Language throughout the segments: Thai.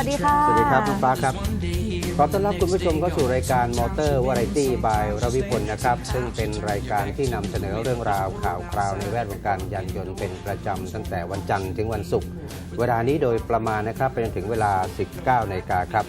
วัสดีค่ะ สวัสดีครับคุณฟ้าครับ ขอต้อนรับคุณผู้ชมเข้าสู่รายการมอเตอร์วาไรตี้บายรวิพลนะครับ ซึ่งเป็นรายการที่นำเสนอเรื่องราวข่าวคราวในแวดวงการยานยนต์เป็นประจำตั้งแต่วันจันทร์ถึงวันศุกร์ เวลานี้โดยประมาณนะครับเป็นถึงเวลา 19นาฬิกาครับ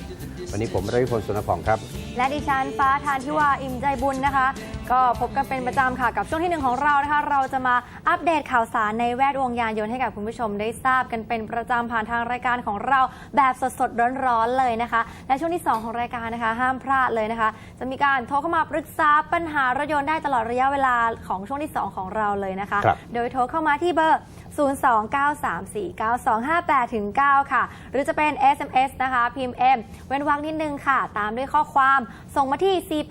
วันนี้ผมรวิพลสุนทรพงครับ และดิฉันฟ้าทานทิวาอิ่มใจบุญนะคะ ก็พบกันเป็นประจำค่ะกับช่วงที่หนึ่งของเรานะคะ เราจะมาอัปเดตข่าวสารในแวดวงยานยนต์ให้กับคุณผู้ชมได้ทราบกันเป็นประจำผ่านทางรายการของเราแบบสดๆร้อนๆเลยนะคะ และช่วงที่ 2 ของรายการนะคะ ห้ามพลาดเลยนะคะ จะมีการโทรเข้ามาปรึกษาปัญหารถยนต์ได้ตลอดระยะเวลาของช่วงที่ 2 ของเราเลยนะคะครับโดยโทรเข้ามาที่เบอร์ 029349258ถึง9ค่ะ หรือจะเป็น SMS นะคะ พิมพ์ M เว้นวรรคนิดนึงค่ะ ตามด้วยข้อความส่งมาที่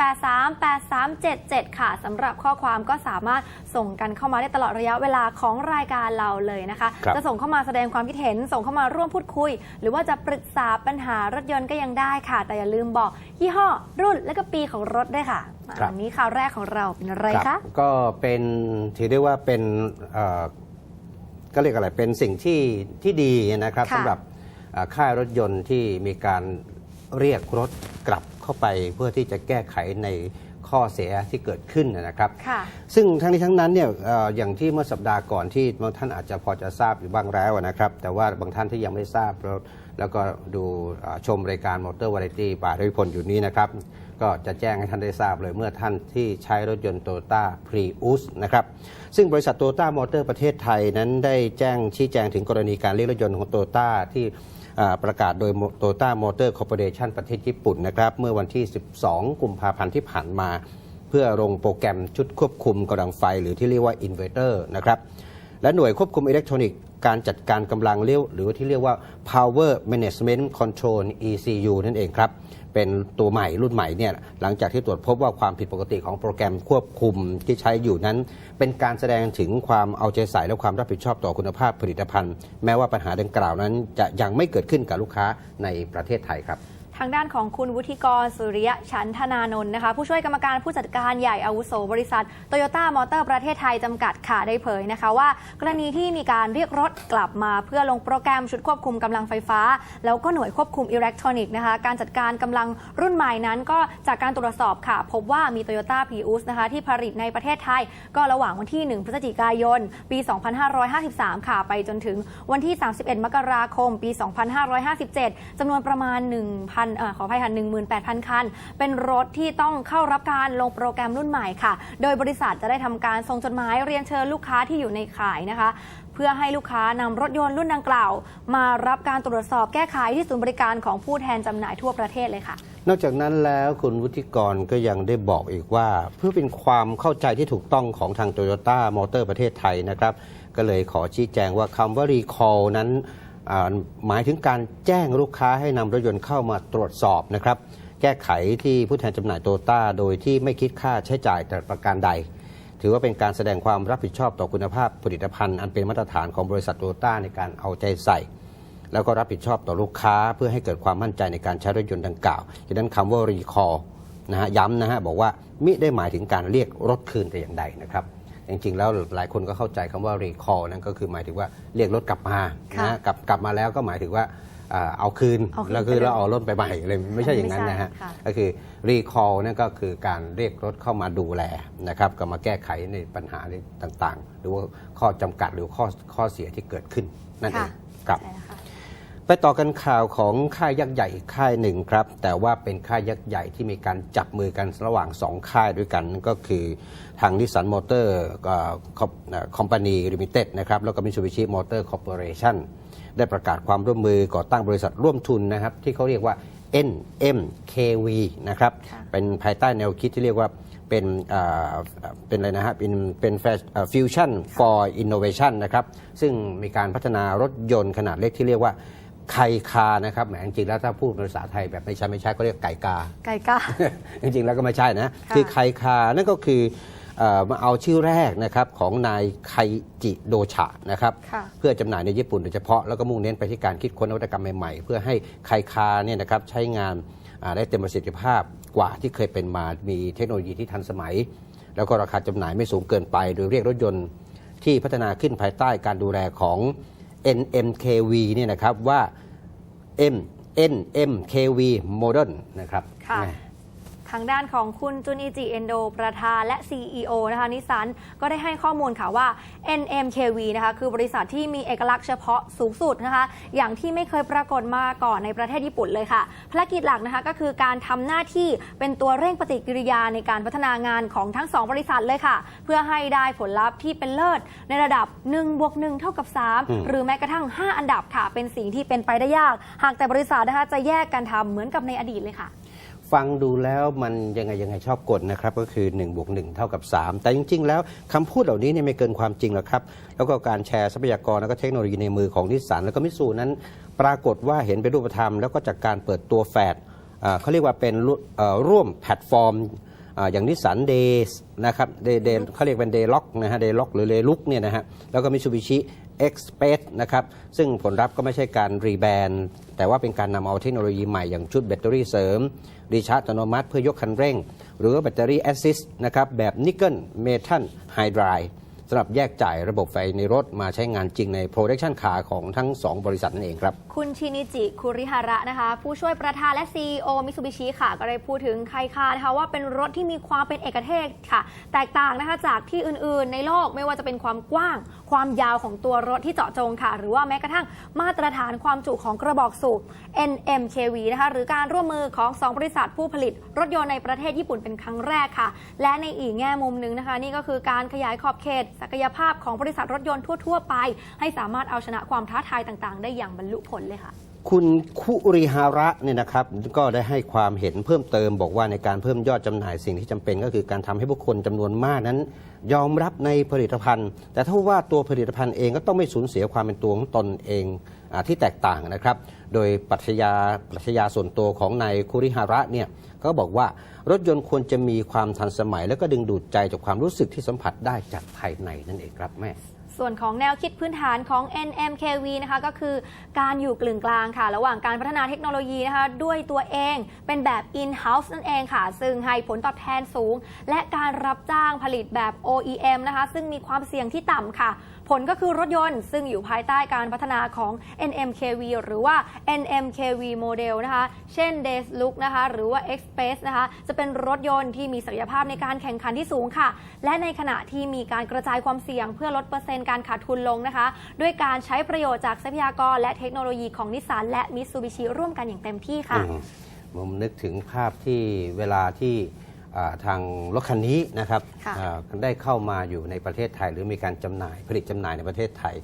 4838377 ค่ะสำหรับข้อความก็สามารถส่งกันเข้ามาได้ตลอดระยะเวลาของรายการเราเลยนะคะ ครับ จะส่งเข้ามาแสดงความคิดเห็น ส่งเข้ามาร่วมพูดคุย หรือว่าจะปรึกษาปัญหารถยนต์ก็ยังได้ค่ะ แต่อย่าลืมบอกยี่ห้อรุ่นและก็ปีของรถด้วยค่ะอันนี้ข่าวแรกของเราเป็นอะไรรัคะบก็เป็นถือได้ว่าเป็นเอ่อ ก็เรียกอะไรเป็นสิ่งที่ที่ดีนะครับค่ะ สำหรับเอ่อค่ายรถยนต์ที่มีการเรียกรถกลับเข้าไปเพื่อที่จะแก้ไขใน ข้อเสียที่เกิดขึ้นนะครับค่ะซึ่งทั้งนี้ทั้งนั้นเนี่ยเอ่ออย่างที่เมื่อสัปดาห์ก่อนที่บางท่านอาจจะพอจะทราบอยู่บ้างแล้วนะครับ แต่ว่าบางท่านที่ยังไม่ทราบแล้วแล้วก็ดูเอ่อชมรายการมอเตอร์วาไรตี้บาริพลอยู่นี้นะครับ ก็จะแจ้งให้ท่านได้ทราบเลยเมื่อท่านที่ใช้รถยนต์โตโยต้าพรีอุสนะครับ ซึ่งบริษัทโตโยต้ามอเตอร์ประเทศไทยนั้นได้แจ้งชี้แจงถึงกรณีการเรียกรถยนต์ของโตโยต้าที่อ่า ประกาศโดยโตโยต้ามอเตอร์คอร์ปอเรชันประเทศญี่ปุ่นนะครับเมื่อวันที่ 12 กุมภาพันธ์ที่ผ่านมา เพื่อลงโปรแกรมชุดควบคุมกำลังไฟหรือที่เรียกว่าอินเวอร์เตอร์นะครับและหน่วยควบคุมอิเล็กทรอนิกส์การจัดการกำลังเรียวหรือที่เรียกว่า power management control ECU นั่นเองครับ เป็นตัวใหม่รุ่นใหม่เนี่ยหลังจากที่ตรวจพบว่าความผิดปกติของโปรแกรมควบคุมที่ใช้อยู่นั้น เป็นการแสดงถึงความเอาใจใส่และความรับผิดชอบต่อคุณภาพผลิตภัณฑ์ แม้ว่าปัญหาดังกล่าวนั้นจะยังไม่เกิดขึ้นกับลูกค้าในประเทศไทยครับ ทางด้านของคุณวุฒิกรสุริยะชันธนานนท์นะคะ ผู้ช่วยกรรมการผู้จัดการใหญ่อาวุโสบริษัทโตโยต้ามอเตอร์ประเทศไทยจำกัดค่ะได้เผยนะคะว่า กรณีที่มีการเรียกรถกลับมาเพื่อลงโปรแกรมชุดควบคุมกำลังไฟฟ้า แล้วก็หน่วยควบคุมอิเล็กทรอนิกส์นะคะการจัดการกำลังรุ่นใหม่นั้น ก็จากการตรวจสอบค่ะ พบว่ามีโตโยต้าพีอุสนะคะที่ผลิตในประเทศไทย ก็ระหว่างวันที่ 1 พฤศจิกายน ปี 2553 ค่ะไปจนถึงวันที่ 31 มกราคม ปี 2557จำนวนประมาณ 1,000อ่อขออภัยค่ะ18,000 คัน เป็นรถที่ต้องเข้ารับการลงโปรแกรมรุ่นใหม่ค่ะ โดยบริษัทจะได้ทำการส่งจดหมายเรียนเชิญลูกค้าที่อยู่ในขายนะคะ เพื่อให้ลูกค้านำรถยนต์รุ่นดังกล่าว มารับการตรวจสอบแก้ไขที่ศูนย์บริการของผู้แทนจำหน่ายทั่วประเทศเลยค่ะ นอกจากนั้นแล้วคุณวุฒิกรก็ยังได้บอกอีกว่า เพื่อเป็นความเข้าใจที่ถูกต้องของทางโตโยต้ามอเตอร์ประเทศไทยนะครับก็เลยขอชี้แจงว่าคำว่า recall นั้น หมายถึงการแจ้งลูกค้าให้นำรถยนต์เข้ามาตรวจสอบนะครับ แก้ไขที่ผู้แทนจำหน่ายโตโยต้าโดยที่ไม่คิดค่าใช้จ่ายแต่ประการใด ถือว่าเป็นการแสดงความรับผิดชอบต่อคุณภาพผลิตภัณฑ์อันเป็นมาตรฐานของบริษัทโตโยต้าในการเอาใจใส่ แล้วก็รับผิดชอบต่อลูกค้าเพื่อให้เกิดความมั่นใจในการใช้รถยนต์ดังกล่าวดังนั้นคำว่า recall นะฮะย้ำนะฮะบอกว่ามิได้หมายถึงการเรียกรถคืนแต่อย่างใดนะครับ จริงๆ แล้วหลายคนก็เข้าใจคำว่า recall นั่นก็คือหมายถึงว่าเรียกรถกลับมาค่ะนะฮะกลับกลับมาแล้วก็หมายถึงว่าอ่าเอาคืนเอาคืนแล้วคือไปเลยเราเอารถไปใหม่เลยไม่ใช่อย่างนั้นนะฮะไม่ใช่ค่ะก็คือ recall นั่นก็คือการเรียกรถเข้ามาดูแลนะครับก็มาแก้ไขในปัญหาต่างๆ หรือว่าข้อจำกัดหรือข้อข้อเสียที่เกิดขึ้นนั่นเอค่ะงครับใช่แล้วค่ะ ไปต่อกันข่าวของค่ายยักษ์ใหญ่อีกค่ายหนึ่งครับ แต่ว่าเป็นค่ายยักษ์ใหญ่ที่มีการจับมือกันระหว่างสองค่ายด้วยกันนั่นก็คือทางนิสสันมอเตอร์คอมพานีลิมิเต็ดนะครับแล้วก็มิ t ูบิชิมอเตอร์คอร์ปอเรชั่นได้ประกาศความร่วมมือก่อตั้งบริษัทร่วมทุนนะครับ ที่เขาเรียกว่า NMKV นะครับค่ะเป็นภายใต้แนวคิดที่เรียกว่าเป็นอ่าเป็นอะไรนะฮะเป็นเป็นฟิวชั่น for innovation นะครับซึ่งมีการพัฒนารถยนต์ขนาดเล็กที่เรียกว่า ไคคานะครับแหมจริงๆแล้วถ้าพูดภาษาไทยแบบไม่ใช่ไม่ใช่ก็เรียกไก่กา ไก่ก้าจริงๆแล้วก็ไม่ใช่นะค่ะคือไคคา นั่นก็คือเออมาเอาชื่อแรกนะครับของนายไคจิโดชะนะครับค่ะเพื่อจำหน่ายในญี่ปุ่นโดยเฉพาะแล้วก็มุ่งเน้นไปที่การคิดค้นนวัตกรรมใหม่ๆ เพื่อให้ไคคาเนี่ยนะครับใช้งานอ่าได้เต็มประสิทธิภาพกว่าที่เคยเป็นมามีเทคโนโลยีที่ทันสมัย แล้วก็ราคาจำหน่ายไม่สูงเกินไป โดยเรียกรถยนต์ที่พัฒนาขึ้นภายใต้การดูแลของ NMKV เนี่ยนะครับว่า M NMKV Modern นะครับค่ะแหม่ ทางด้านของคุณจุนอิจิเอนโดประธานและ CEO นะคะนิสันก็ได้ให้ข้อมูลค่ะว่า NMKV นะคะคือบริษัทที่มีเอกลักษณ์เฉพาะสูงสุดนะคะอย่างที่ไม่เคยปรากฏมาก่อนในประเทศญี่ปุ่นเลยค่ะ ภารกิจหลักนะคะก็คือการทำหน้าที่เป็นตัวเร่งปฏิกิริยาในการพัฒนางานของทั้ง 2 บริษัทเลยค่ะ เพื่อให้ได้ผลลัพธ์ที่เป็นเลิศในระดับ1บวก1เท่ากับอืม3หรือแม้กระทั่ง 5 อันดับค่ะ เป็นสิ่งที่เป็นไปได้ยาก หากแต่บริษัทนะคะจะแยกกันทำเหมือนกับในอดีตเลยค่ะ ฟังดูแล้วมันยังไงยังไงชอบกดนะครับก็คือ1บวก1เท่ากับ 3 แต่จริง ๆ แล้วคำพูดเหล่านี้เนี่ยไม่เกินความจริงหรอกครับ แล้วก็การแชร์ทรัพยากรแล้วก็เทคโนโลยีในมือของนิสสันแล้วก็มิตซูนั้นปรากฏว่าเห็นเป็นรูปธรรม แล้วก็จากการเปิดตัวแฟดเขาเรียกว่าเป็นร่วมแพลตฟอร์มอย่างนิสสันเดย์นะครับเดย์เขาเรียกเป็นเดย์ล็อกนะฮะเดย์ล็อกหรือเลลุกเนี่ยนะฮะแล้วก็มิ t ูบิชิ e x p r e s s นะครับ ซึ่งผลลัพธ์ก็ไม่ใช่การรีแบรนด์แต่ว่าเป็นการนำเอาเทคโนโลยีใหม่อย่างชุดแบตเตอรี่เสริมรีชาร์จอัตโนมัติเพื่อยกคันเร่ง หรือว่าแบตเตอรี่แอสซิสนะครับแบบนิกเกิลเมทัลไฮดราย สำหรับแยกจ่ายระบบไฟในรถมาใช้งานจริงใน Production Car ของทั้ง 2 บริษัทนั่นเองครับ คุณชินิจิคุริฮาระนะคะ ผู้ช่วยประธานและ CEO มิ t ูบิชิค่ะ ก็ได้พูดถึงไคคานะคะว่าเป็นรถที่มีความเป็นเอกเทศค่ะ แตกต่างนะคะจากที่อื่นๆ ในโลกไม่ว่าจะเป็นความกว้าง ความยาวของตัวรถที่เจาะจงค่ะ หรือว่าแม้กระทั่งมาตรฐานความจุของกระบอกสูบ NMKV นะคะหรือการร่วมมือของ 2 บริษัทผู้ผลิต รถยนต์ในประเทศญี่ปุ่นเป็นครั้งแรกค่ะ และในอีกแง่มุมหนึ่งนะคะ นี่ก็คือการขยายขอบเขตศักยภาพของบริษัทรถยนต์ทั่ว ๆ ไป ให้สามารถเอาชนะความท้าทายต่างๆ ได้อย่างบรรลุผลเลยค่ะ คุณคุริฮาระเนี่ยนะครับก็ได้ให้ความเห็นเพิ่มเติมบอกว่าในการเพิ่มยอดจำหน่ายสิ่งที่จำเป็นก็คือการทำให้ผู้คนจำนวนมากนั้น ยอมรับในผลิตภัณฑ์ แต่ถ้าว่าตัวผลิตภัณฑ์เองก็ต้องไม่สูญเสียความเป็นตัวของตนเอง ที่แตกต่างนะครับ โดยปรัชญาปรัชญาส่วนตัวของนายคุริฮาระเนี่ยก็บอกว่ารถยนต์ควรจะมีความทันสมัย และก็ดึงดูดใจจากความรู้สึกที่สัมผัสได้จากภายในนั่นเองครับแม่ส่วนของแนวคิดพื้นฐานของ NMKV นะคะก็คือการอยู่กลึงกลางค่ะ ระหว่างการพัฒนาเทคโนโลยีนะคะด้วยตัวเองเป็นแบบ in-house นั่นเองค่ะ ซึ่งให้ผลตอบแทนสูง และการรับจ้างผลิตแบบ OEM นะคะ ซึ่งมีความเสี่ยงที่ต่ำค่ะ ผลก็คือรถยนต์ซึ่งอยู่ภายใต้การพัฒนาของ NMKV หรือว่า NMKV โมเดลนะคะ เช่น Days Look นะคะ หรือว่า Express นะคะ จะเป็นรถยนต์ที่มีศักยภาพในการแข่งขันที่สูงค่ะ และในขณะที่มีการกระจายความเสี่ยงเพื่อลดเปอร์เซ็นต์การขาดทุนลงนะคะ ด้วยการใช้ประโยชน์จากทรัพยากรและเทคโนโลยีของนิสสันและมิ t ซูบิชิร่วมกันอย่างเต็มที่ค่ะมผมนึกถึงภาพที่เวลาที่ ทางรถคันนี้นะครับค่ะอ่าได้เข้ามาอยู่ในประเทศไทย หรือมีการจำหน่ายผลิตจำหน่ายในประเทศไทย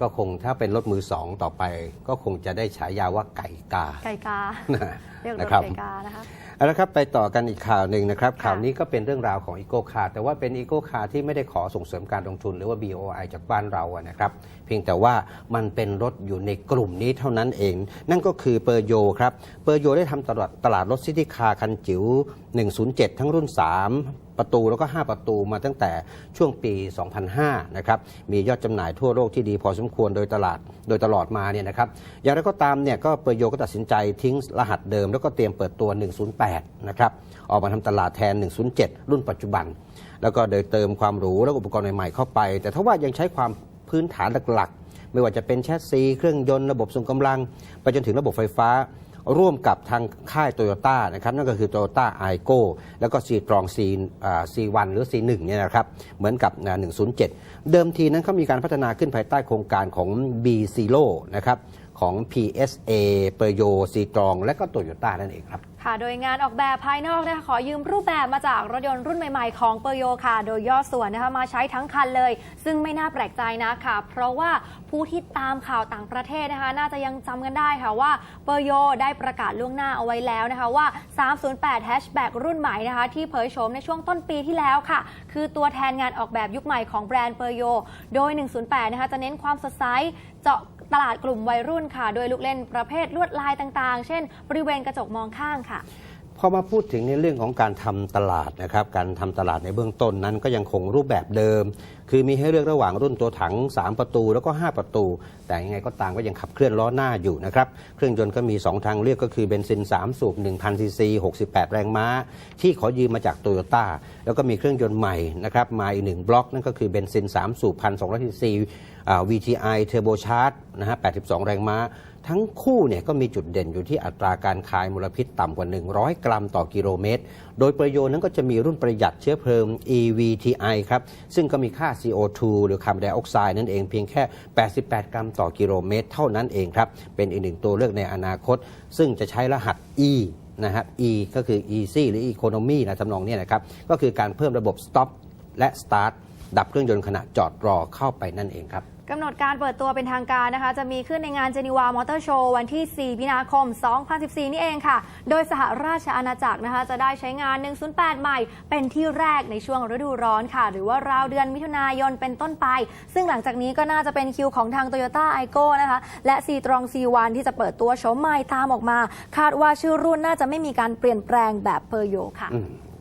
ก็คงถ้าเป็นรถมือสองต่อไป ก็คงจะได้ฉายาว่าไก่กา ไก่กานะเรียกรถนะครับไก่กานะคะเอาละครับไปต่อกันอีกข่าวหนึ่งนะครับค่ะข่าวนี้ก็เป็นเรื่องราวของอีโ c คาร์แต่ว่าเป็นอีโ c คาร์ที่ไม่ได้ขอส่งเสริมการลงทุนหรือว่า BOI จากบ้านเราอะนะครับเพียงแต่ว่ามันเป็นรถอยู่ในกลุ่มนี้เท่านั้นเอง นั่นก็คือเปอร์โยครับเปอร์โยได้ทำตลาดตลาดรถซิตี้คาร์คันจิ๋ว 107 ทั้งรุ่น 3ประตูแล้วก็ 5 ประตูมาตั้งแต่ช่วงปี 2005 นะครับ มียอดจำหน่ายทั่วโลกที่ดีพอสมควรโดยตลาดโดยตลอดมาเนี่ยนะครับ อย่างไรก็ตามเนี่ยก็เปอร์โยก็ตัดสินใจทิ้งรหัสเดิม แล้วก็เตรียมเปิดตัว 108 นะครับ ออกมาทำตลาดแทน 107 รุ่นปัจจุบัน แล้วก็โดยเติมความหรูและอุปกรณ์ใหม่ๆเข้าไป แต่ถ้าว่ายังใช้ความ พื้นฐานหลักๆ ไม่ว่าจะเป็นแชสซีเครื่องยนต์ระบบส่งกำลัง ไปจนถึงระบบไฟฟ้า ร่วมกับทางค่ายโตโยต้านะครับนั่นก็คือโตโยต้าไอโก้แล้วก็ซีตรองซีซีวันหรือซีหนึ่งเนี่ยนะครับเหมือนกับอ่า107 เดิมทีนั้นเขามีการพัฒนาขึ้นภายใต้โครงการของ B Zero นะครับของ PSA เปอร์โยซีตรอง และก็โตโยต้านั่นเองครับ ค่ะโดยงานออกแบบภายนอกนะคะขอยืมรูปแบบมาจากรถยนต์รุ่นใหม่ๆของเปอร์โยค่ะ โดยย่อส่วนนะคะมาใช้ทั้งคันเลย ซึ่งไม่น่าแปลกใจนะค่ะ เพราะว่าผู้ที่ตามข่าวต่างประเทศนะคะ น่าจะยังจำกันได้ค่ะว่าเปอร์โยได้ประกาศล่วงหน้าเอาไว้แล้วนะคะว่า 308 Hatchback รุ่นใหม่นะคะที่เผยโฉมในช่วงต้นปีที่แล้วค่ะ คือตัวแทนงานออกแบบยุคใหม่ของแบรนด์เปอร์โย โดย 108 นะคะจะเน้นความสดใสเจาะตลาดกลุ่มวัยรุ่นค่ะ โดยลูกเล่นประเภทลวดลายต่างๆ เช่น บริเวณกระจกมองข้างค่ะ พอมาพูดถึงในเรื่องของการทำตลาดนะครับ การทำตลาดในเบื้องต้นนั้นก็ยังคงรูปแบบเดิม คือมีให้เลือกระหว่างรุ่นตัวถัง 3 ประตูแล้วก็ 5 ประตู แต่ยังไงก็ตามก็ยังขับเคลื่อนล้อหน้าอยู่นะครับ เครื่องยนต์ก็มี 2 ทางเลือกก็คือเบนซิน 3 สูบ1,000ซีซี68 แรงม้า ที่ขอยืมมาจากโตโยต้าแล้วก็มีเครื่องยนต์ใหม่นะครับมาอีกหนึ่งบล็อกนั่นก็คือเบนซิน 3 สูบ1,200ซีซี VTI Turbo Charge นะฮะ82 แรงม้า ทั้งคู่เนี่ยก็มีจุดเด่นอยู่ที่อัตราการคายมลพิษต่ำกว่า 100 กรัมต่อกิโลเมตร โดยประโยชน์นั้นก็จะมีรุ่นประหยัดเชื้อเพลิง EVTI ครับ ซึ่งก็มีค่า CO2 หรือคาร์บอนไดออกไซด์นั่นเองเพียงแค่ 88 กรัมต่อกิโลเมตร เท่านั้นเองครับ เป็นอีกหนึ่งตัวเลือกในอนาคต ซึ่งจะใช้รหัส E นะครับ E ก็คือ easy หรือ economy นะทำนองเนี้นะครับ ก็คือการเพิ่มระบบ stop และ start ดับเครื่องยนต์ขณะจอดรอเข้าไปนั่นเองครับกำหนดการเปิดตัวเป็นทางการนะคะ จะมีขึ้นในงานเจนีวามอเตอร์โชว์วันที่ 4 มีนาคม 2014 นี่เองค่ะ โดยสหราชอาณาจักรนะคะ จะได้ใช้งาน 108 ใหม่ เป็นที่แรกในช่วงฤดูร้อนค่ะ หรือว่าราวเดือนมิถุนายนเป็นต้นไป ซึ่งหลังจากนี้ก็น่าจะเป็นคิวของทาง Toyota i โ o นะคะ และ c t r o n C1 ที่จะเปิดตัวโฉมใหม่ตามออกมา คาดว่าชื่อรุ่นน่าจะไม่มีการเปลี่ยนแปลงแบบเพอร์โยค่ะอืมครับ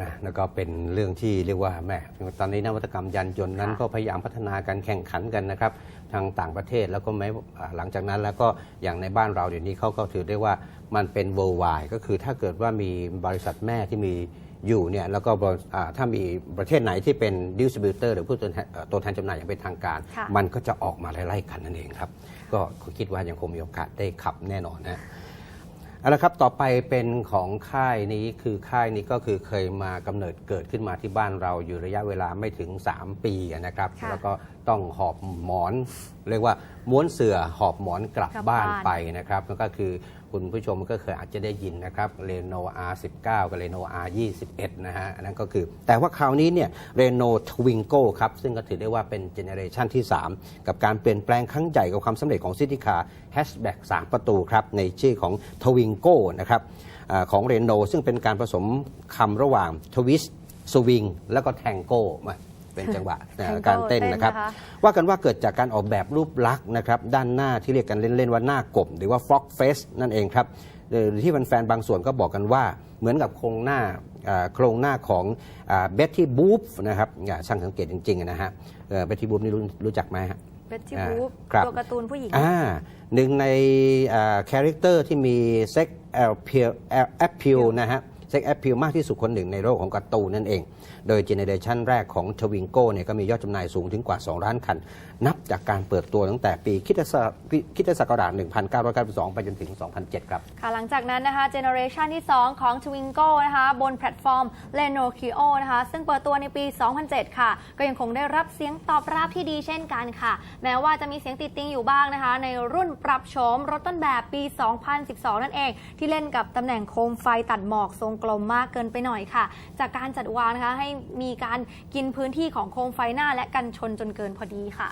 นะแล้วก็เป็นเรื่องที่เรียกว่าแม่ตอนนี้นวัตกรรมยานยนต์นั้นค่ะก็พยายามพัฒนาการแข่งขันกันนะครับทางต่างประเทศแล้วก็แม้อ่าหลังจากนั้นแล้วก็อย่างในบ้านเราเดี๋ยวนี้เขาก็ถือได้ว่ามันเป็น worldwide ก็คือถ้าเกิดว่ามีบริษัทแม่ที่มีอยู่เนี่ยแล้วก็บริอ่าถ้ามีประเทศไหนที่เป็นดิสติบิวเตอร์หรือผู้ตัวแทนเอ่อตัวแทนจำหน่ายอย่างเป็นทางการค่ะมันก็จะออกมาไล่ๆกันนั่นเองครับ ก็คิดว่ายังคงมีโอกาสได้ขับแน่นอนนะ เอาละครับ ต่อไปเป็นของค่ายนี้คือค่ายนี้ก็คือเคยมากำเนิดเกิดขึ้นมาที่บ้านเราอยู่ระยะเวลาไม่ถึง 3 ปีนะครับค่ะแล้วก็ต้องหอบหมอน เรียกว่าม้วนเสื่อหอบหมอนกลับกลับบ้านบ้านไปนะครับนั่นก็คือ คุณผู้ชมก็เคยอาจจะได้ยินนะครับเรโน R19 กับเรโน R21 นะฮะอันนั้นก็คือ แต่ว่าคราวนี้เนี่ยเรโนทวิงโก้ครับ ซึ่งก็ถือได้ว่าเป็นเจเนเรชันที่ 3 กับการเปลี่ยนแปลงครั้งใหญ่กับความสำเร็จของซิตี้คาแฮชแบ็ก3ประตูครับ ในชื่อของทวิงโก้นะครับอของเรโนซึ่งเป็นการผสมคำระหว่างทวิสสวิงแล้วก็แทงโก้มา เป็นจังหวะนะ Tango การเต้นนะครับเต้นนะคะว่ากันว่าเกิดจากการออกแบบรูปลักษณ์นะครับด้านหน้าที่เรียกกันเล่นๆว่าหน้ากบ หรือว่า frog face นั่นเองครับหรือที่แฟนๆบางส่วนก็บอกกันว่าเหมือนกับโครงหน้าอ่าโครงหน้าของเบตตี้บูฟนะครับอ่าช่างสังเกตจริงๆนะฮะเบตตี้บูฟนี่รู้รู้จักไหมฮะเบตตี้อ่าบูฟครับตัวการ์ตูนผู้หญิงอ่าหนึ่งในคาแรคเตอร์ที่มีเซ็กแอลเพียแอปพิลนะฮะ เซ็กแอปพิลมากที่สุดคนหนึ่งในโลกของการ์ตูนนั่นเอง โดยเจเนเรชันแรกของทวิงโก้เนี่ยก็มียอดจำหน่ายสูงถึงกว่า 2 ล้านคัน นับจากการเปิดตัวตั้งแต่ปีคริสตศักคริสตศักราช1992 ไปจนถึง 2007 ครับ ค่ะ หลังจากนั้นนะคะเจเนเรชันที่ 2 ของ Twingo นะคะบนแพลตฟอร์ม Leno Kio นะคะซึ่งเปิดตัวในปี 2007 ค่ะ ก็ยังคงได้รับเสียงตอบรับที่ดีเช่นกันค่ะ แม้ว่าจะมีเสียงติดติงอยู่บ้างนะคะ ในรุ่นปรับโฉมรถต้นแบบปี 2012 นั่นเอง ที่เล่นกับตำแหน่งโคมไฟตัดหมอกทรงกลมมากเกินไปหน่อยค่ะ จากการจัดวางนะคะให้มีการกินพื้นที่ของโคมไฟหน้า และกันชนจนเกินพอดีค่ะ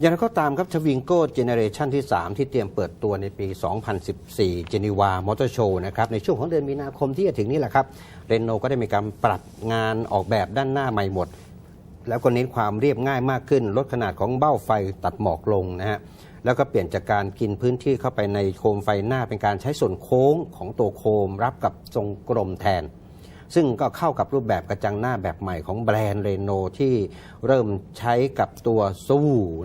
อย่างไรก็ตามครับทวิงโก้เจเนเรชันที่ 3 ที่เตรียมเปิดตัวในปี 2014 เจนีวามอเตอร์โชว์นะครับ ในช่วงของเดือนมีนาคมที่จะถึงนี่แหละครับ เรนโนก็ได้มีการปรับงานออกแบบด้านหน้าใหม่หมด แล้วก็เน้นความเรียบง่ายมากขึ้น ลดขนาดของเบ้าไฟตัดหมอกลงนะฮะ แล้วก็เปลี่ยนจากการกินพื้นที่เข้าไปในโคมไฟหน้าเป็นการใช้ส่วนโค้งของตัวโคมรับกับทรงกลมแทน ซึ่งก็เข้ากับรูปแบบกระจังหน้าแบบใหม่ของแบรนด์เรโนที่เริ่มใช้กับตัวซู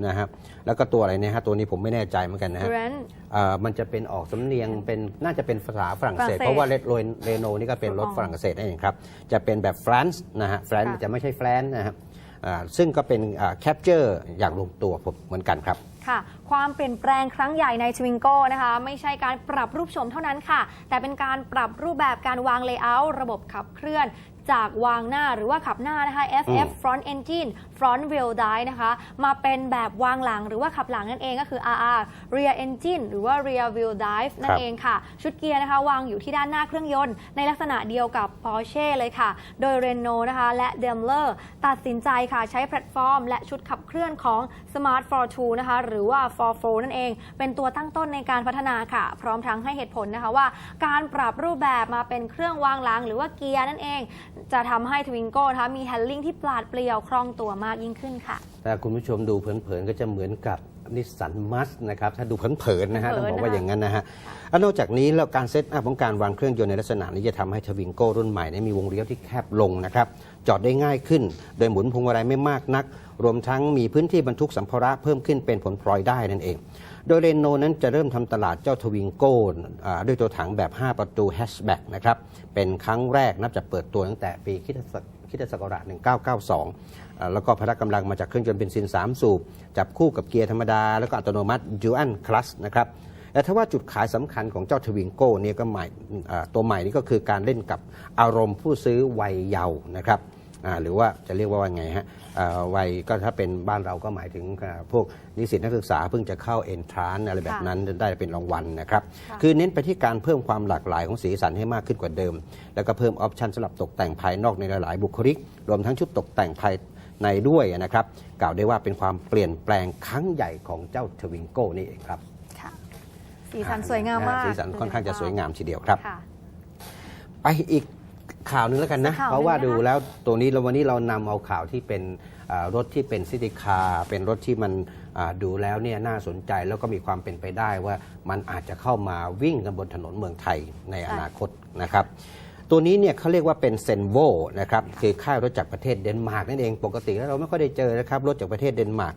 นะครับแล้วก็ตัวอะไรเนี่ยฮะตัวนี้ผมไม่แน่ใจเหมือนกันนะฮะ Grand อ่ามันจะเป็นออกสำเนียงเป็นน่าจะเป็นภาษาฝรั่งเศส ฝรั่งเศสเพราะว่าเรโรเรโนนี่ก็เป็นรถอ๋อฝรั่งเศสนั่นเองครับ จะเป็นแบบฟรานซ์นะฮะฟรานซ์ค่ะ จะไม่ใช่แฟรนซ์นะครับอ่า ซึ่งก็เป็นแคปเจอร์อย่างลงตัวผมเหมือนกันครับค่ะความเปลี่ยนแปลงครั้งใหญ่ใน Twingo นะคะ ไม่ใช่การปรับรูปโฉมเท่านั้นค่ะ แต่เป็นการปรับรูปแบบการวางเลเยอร์ระบบขับเคลื่อน จากวางหน้าหรือว่าขับหน้านะคะ FF Front Engine Front Wheel Drive นะคะ มาเป็นแบบวางหลังหรือว่าขับหลังนั่นเองก็คือ RR Rear Engine หรือว่า Rear Wheel Drive นั่ครันบเองค่ะ ชุดเกียร์นะคะวางอยู่ที่ด้านหน้าเครื่องยนต์ ในลักษณะเดียวกับ Porsche เลยค่ะ โดย Renault นะคะ และ Daimler ตัดสินใจค่ะ ใช้แพลตฟอร์ม และชุดขับเคลื่อนของ Smart Fortwo นะคะ หรือว่า Forfo นั่นเอง เป็นตัวตั้งต้นในการพัฒนาค่ะ พร้อมทั้งให้เหตุผลนะคะว่า การปรับรูปแบบมาเป็นเครื่องวางหลังหรือว่าเกียร์นั่นเอง จะทำให้ Twingo นะคะมีแฮนลิ่งที่ปราดเปรียวคล่องตัวมากยิ่งขึ้นค่ะ ถ้าคุณผู้ชมดูเผินๆก็จะเหมือนกับนิสสันมัสนะครับ ถ้าดูเผินๆนะฮะเผิต้อนงบอกว่านะคะอย่างนั้นนะฮะแล้วนอกจากนี้แล้วการเซตอัพของการวางเครื่องยนต์ในลักษณะนี้จะทำให้ทวิงโก้รุ่นใหม่เนยมีวงเลี้ยวที่แคบลงนะครับ จอดได้ง่ายขึ้น โดยหมุนพวงมาลัยไม่มากนัก รวมทั้งมีพื้นที่บรรทุกสัมภาระเพิ่มขึ้นเป็นผลพลอยได้นั่นเอง โดยเรนโนนั้นจะเริ่มทำตลาดเจ้าทวิงโก้อ่าด้วยตัวถังแบบ 5 ประตูแฮชแบ็กนะครับ เป็นครั้งแรกนับจากเปิดตัวตั้งแต่ปีคริสตศักคริสตศักราช1992อ่า แล้วก็พละกำลังมาจากเครื่องยนต์เบนซิน 3 สูบ จับคู่กับเกียร์ธรรมดา แล้วก็อัตโนมัติ Dual Clutch นะครับแต่ถ้าว่าจุดขายสำคัญของเจ้าทวิงโก้เนี่ยก็ใหม่อ่าตัวใหม่นี่ก็คือการเล่นกับอารมณ์ผู้ซื้อวัยเยาว์นะครับอ่าหรือว่าจะเรียกว่าว่าไงฮะอ่าวัยก็ถ้าเป็นบ้านเราก็หมายถึงอ่าพวกนิสิตนักศึกษาเพิ่งจะเข้าเอนทรานอะไรแบบนั้นได้เป็นรางวัลนะครับค่ะคือเน้นไปที่การเพิ่มความหลากหลายของสีสันให้มากขึ้นกว่าเดิม แล้วก็เพิ่มออปชันสำหรับตกแต่งภายนอกในหลายๆ บุคลิก รวมทั้งชุดตกแต่งภาย ในด้วยนะครับกล่าวได้ว่าเป็นความเปลี่ยนแปลงครั้งใหญ่ของเจ้าทวิงโก้นี่เองครับค่ะสีสันสวยงามมากสีสันค่อนข้างจะสวยงามทีเดียวครับค่ะไปอีกข่าวหนึงแล้วกันนะสักข่าวเพราะว่าหนึ่ดูงนะคะแล้วตัวนี้เราวันนี้เรานำเอาข่าวที่เป็นอ่ารถที่เป็นซิติคาร์เป็นรถที่มันอ่าดูแล้วเนี่ยน่าสนใจแล้วก็มีความเป็นไปได้ว่ามันอาจจะเข้ามาวิ่งกันบนถนนเมืองไทยในอนาคตนะครับ ตัวนี้เนี่ยเขาเรียกว่าเป็นเซนโวนะครับคือค่ายรถจากประเทศเดนมาร์กนั่นเองปกติแล้วเราไม่ค่อยได้เจอนะครับรถจากประเทศเดนมาร์ก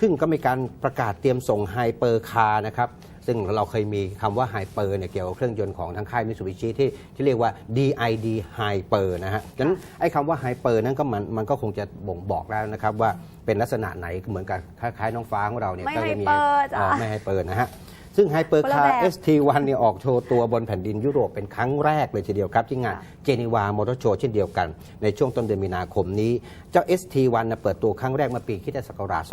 ซึ่งก็มีการประกาศเตรียมส่งไฮเปอร์คาร์นะครับซึ่งเราเคยมีคำว่าไฮเปอร์เนี่ยเกี่ยวกับเครื่องยนต์ของทางค่ายมิ t ูบิชิที่ที่เรียกว่า DID Hyper นะฮะฉะนั้นไอ้คำว่าไฮเปอร์นั้นก็มันมันก็คงจะบ่งบอกแล้วนะครับว่าเป็นลักษณะไหนเหมือนกับคล้ายๆน้องฟ้าของเราเนี่ยไม่ก็จะมี hyper จ้ะอ๋อไม่ไฮเปอร์นะฮะ ซึ่งไฮเปอร์คนละคาแบร์บ ST1 เนี่ยออกโชว์ตัวบนแผ่นดินยุโรปเป็นครั้งแรกเลยทีเดียวครับ ที่งานค่ะเจนีวามอเตอร์โชว์เช่นเดียวกัน ในช่วงต้นเดือนมีนาคมนี้ เจ้า ST1 นะเปิดตัวครั้งแรกมาปีคริสตศักราช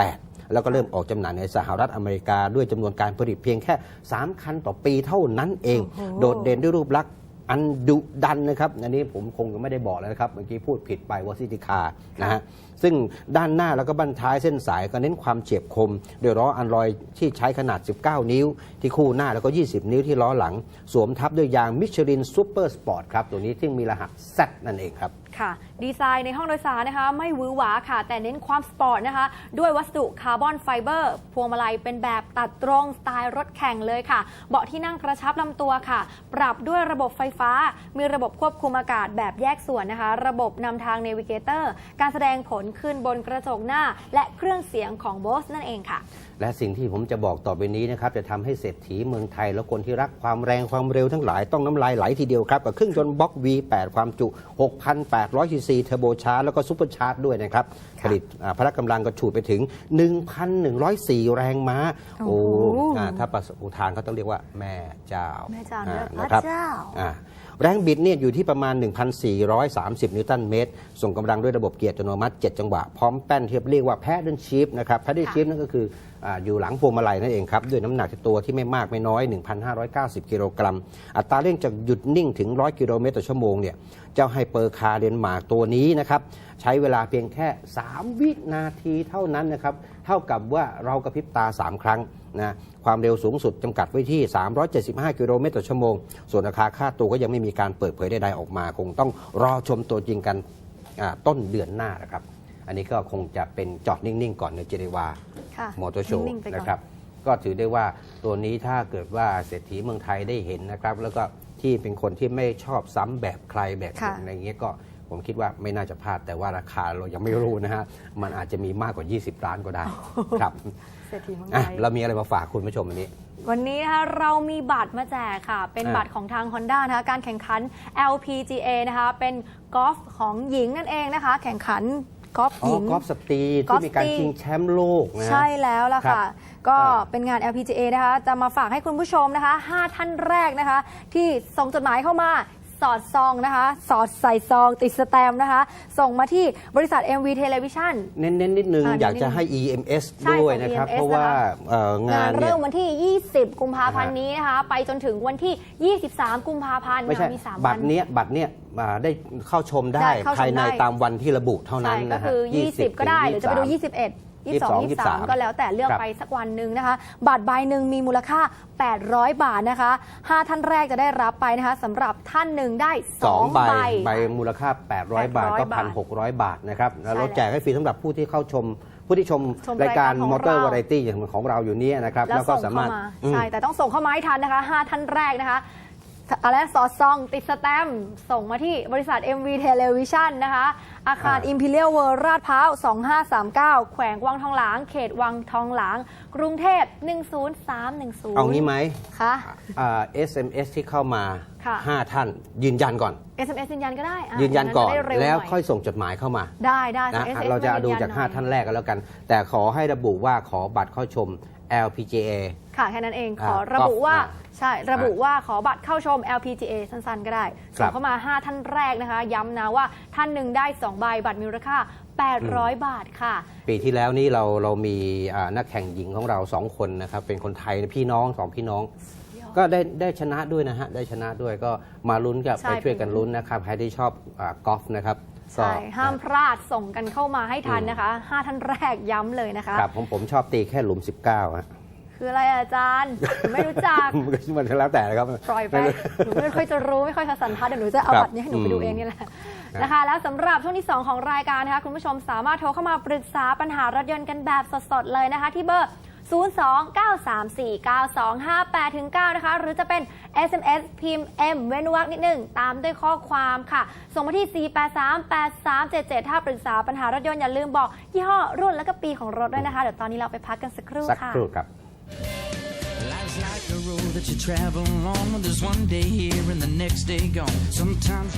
2008 แล้วก็เริ่มออกจำหน่ายในสหรัฐอเมริกาด้วยจำนวนการผลิตเพียงแค่ 3 คันต่อปีเท่านั้นเองโอ้โหโดดเด่นด้วยรูปลักษณ์ อันดุดันนะครับ อันนี้ผมคงไม่ได้บอกแล้วนะครับ เมื่อกี้พูดผิดไปว่าซิติคานะฮะซึ่งด้านหน้าแล้วก็บั้นท้ายเส้นสายก็เน้นความเฉียบคม โดยล้ออันลอยที่ใช้ขนาด 19 นิ้ว ที่คู่หน้าแล้วก็ 20 นิ้วที่ล้อหลัง สวมทับด้วยยางมิชลินซูเปอร์สปอร์ตครับ ตัวนี้ที่มีรหัส Z นั่นเองครับ ค่ะ ดีไซน์ในห้องโดยสารนะคะ ไม่หวือหวาค่ะ แต่เน้นความสปอร์ตนะคะ ด้วยวัสดุคาร์บอนไฟเบอร์พวงมาลัยเป็นแบบตัดตรงสไตล์รถแข่งเลยค่ะ เบาะที่นั่งกระชับลำตัวค่ะ ปรับด้วยระบบไฟฟ้า มีระบบควบคุมอากาศแบบแยกส่วนนะคะ ระบบนำทางเนวิเกเตอร์ การแสดงผลขึ้นบนกระจกหน้า และเครื่องเสียงของ Bose นั่นเองค่ะ และสิ่งที่ผมจะบอกต่อไปนี้นะครับจะทำให้เศรษฐีเมืองไทยและคนที่รักความแรงความเร็วทั้งหลายต้องน้ำลายไหลทีเดียวครับกับเครื่องยนต์บล็อก V8 ความจุ6,800ซีซีเทอร์โบชาร์จแล้วก็ซูเปอร์ชาร์จด้วยนะครับ ผลิตอ่าพละกำลังก็ฉูดไปถึง 1,104 แรงม้า โอ้โหอ่าถ้าประสบอุทานเขาต้องเรียกว่าแม่เจ้าแม่เจ้าอ่เนอะนะครับพระเจ้าอ่า แรงบิดเนี่ยอยู่ที่ประมาณ 1,430 นิวตันเมตร ส่งกำลังด้วยระบบเกียร์อัตโนมัติ 7 จังหวะ พร้อมแป้นที่เรียกว่า paddle shift นะครับ paddle shift นั่นก็คืออาอยู่หลังพวงมาลัยนั่นเองครับ ด้วยน้ำหนักตัวที่ไม่มากไม่น้อย 1,590 กิโลกรัม อัตราเร่งจากหยุดนิ่งถึง 100 กิโลเมตรต่อชั่วโมงเนี่ยเจ้าไฮเปอร์คาร์เดนมาร์กตัวนี้นะครับใช้เวลาเพียงแค่ 3 วินาทีเท่านั้นนะครับเท่ากับว่าเรากระพริบตา 3 ครั้ง นะความเร็วสูงสุดจำกัดไว้ที่ 375 กิโลเมตรต่อชั่วโมง ส่วนราคาค่าตัวก็ยังไม่มีการเปิดเผยใดๆออกมา คงต้องรอชมตัวจริงกันอ่าต้นเดือนหน้านะครับ อันนี้ก็คงจะเป็นจอดนิ่ง ๆ ก่อนในเจนีวาค่ะมอเตอร์โชว์นิ่งๆไปก่อนนะครับ ก็ถือได้ว่าตัวนี้ถ้าเกิดว่าเศรษฐีเมืองไทยได้เห็นนะครับ แล้วก็ที่เป็นคนที่ไม่ชอบซ้ำแบบใครแบบค่ะอะไรเงี้ยก็ ผมคิดว่าไม่น่าจะพลาดแต่ว่าราคาเรายังไม่รู้นะฮะ มันอาจจะมีมากกว่า 20 ล้านก็ได้ครับเศรษฐีเมืองอะไทยเรามีอะไรมาฝากคุณผู้ชมวันนี้ วันนี้นะคะเรามีบัตรมาแจกค่ะ เป็นอ่าบัตรของทาง Honda นะคะการแข่งขัน LPGA นะคะ เป็นกอล์ฟของหญิงนั่นเองนะคะ แข่งขันกอล์ฟอ๋หอญิง กอล์ฟสตรีกอล์ที่ฟมีการสตรี ชิงแชมป์โลกนะฮะ ใช่แล้วล่ะครัค่ะบก็อ่าเป็นงาน LPGA นะคะ จะมาฝากให้คุณผู้ชมนะคะ 5 ท่านแรกนะคะ ที่ส่งจดหมายเข้ามา สอดซองนะคะ สอดใส่ซองติดสแตมป์นะคะ ส่งมาที่บริษัท MV Television เน้นๆนิดนึง อ่าอยากนิดนึงจะให้ EMS ใช่ด้วยส่งนะครับ EMS เพราะว่านะคะ เอ่องางานนเนี่ยเริ่มวันที่ 20 กุมภาพันธ์อ่าฮะนี้นะคะ ไปจนถึงวันที่ 23 กุมภาพันธ์ไม่ใช่นะมี3บัวัตนรเนี้ยบัตรเนี้ยอ่าได้เข้าชมได้ได้เข้าชมภายในได้ ตามวันที่ระบุเท่านั้นใช่ก็นะฮะคือ 20 ก็ได้ หรือจะไปดู ถึง21 22 22 23ก็แล้วแต่เลือกครับไปสักวันหนึ่งนะคะ บัตรใบหนึ่งมีมูลค่า 800 บาทนะคะ5ท่านแรกจะได้รับไปนะคะสำหรับท่านหนึ่งได้สอง2ใบใบใบมูลค่า 800 บาทก็บาท1,600บาทนะครับแล้วใช่เราแจกให้ฟรีสำหรับผู้ที่เข้าชมผู้ที่ชมชมรายการรายการของมอเตอร์เราวาไรตี้อย่างของเราอยู่เนี้นะครับแล้วก็ส่งสาเข้ามารถมาอืมใช่แต่ต้องส่งเข้ามาให้ทันนะคะ5ท่านแรกนะคะ อะไรสอดซอง ติดสแตมป์ส่งมาที่บริษัท MV Television นะคะ อาคารอ่า Imperial World ลาดพร้าว 2539 แขวงวังทองหลาง เขตวังทองหลาง กรุงเทพ 10310 เอางี้ไหมคะอ่า SMS ที่เข้ามา ค่ะ 5 ท่าน ยืนยันก่อน SMS ยืนยันก็ได้ะยืนยันก่อนจะได้เร็แล้วหน่ค่อยส่งจดหมายเข้ามาได้ได้นะส่ง SMS เราจะมดูยืนยันจากหน่อย 5 ท่านแรกกันแล้วกัน แต่ขอให้ระบุว่าขอบัตรเข้าชม LPGA ค่ะ แค่นั้นเองขออ่าระบุว่าอ่าใช่ระบุว่าขอบัตรเข้าชม LPGA สั้นๆ ก็ได้ครัส่บงเข้ามา 5 ท่านแรกนะคะ ย้ำนะว่าท่านหนึ่งได้ 2 ใบบัตรมีมูลค่า 800 บาทค่ะ ปีที่แล้วนี่เราเรามีอ่านักแข่งหญิงของเราสองคนนะครับ เป็นคนไทยพี่น้องสองพี่น้องก็ได้ได้ชนะด้วยนะฮะ ได้ชนะด้วยก็มาลุ้นกับใช่ไปช่วยกันลุ้นนะครับ ใครที่ชอบอากอล์ฟนะครับก็ ใช่ห้ามพลาดส่งกันเข้ามาให้ทันนะคะ 5 ท่านแรกย้ำเลยนะคะครับผมผมชอบตีแค่หลุม 19ฮะคืออะไรอาจารย์หนูไม่รู้จักมันก็แล้วแต่นะครับปล่อยไปหนูไม่ค่อยจะรู้ไม่ค่อยจะสันทัดเดี๋ยวหนูจะเอาครับบัตรนี้ให้หนูไปดูอืมเองนี่แหละนะคะ แล้วสำหรับช่วงที่ 2 ของรายการนะคะคุณผู้ชมสามารถโทรเข้ามาปรึกษาปัญหารถยนต์กันแบบสดๆเลยนะคะ ที่เบอร์ 029349258ถึง9นะคะ หรือจะเป็น SMS พิมพ์ M เว้นวรรคนิดหนึ่งตามด้วยข้อความค่ะ ส่งมาที่ 4838377 ถ้าปรึกษาปัญหารถยนต์อย่าลืมบอก ยี่ห้อรุ่นและก็ปีของรถด้วยนะคะ เดี๋ยวตอนนี้เราไปพักกันสักครู่สักค่ะ ครู่ครับ Life's like a road that you travel along. There's one day here and the next day gone. Sometimes.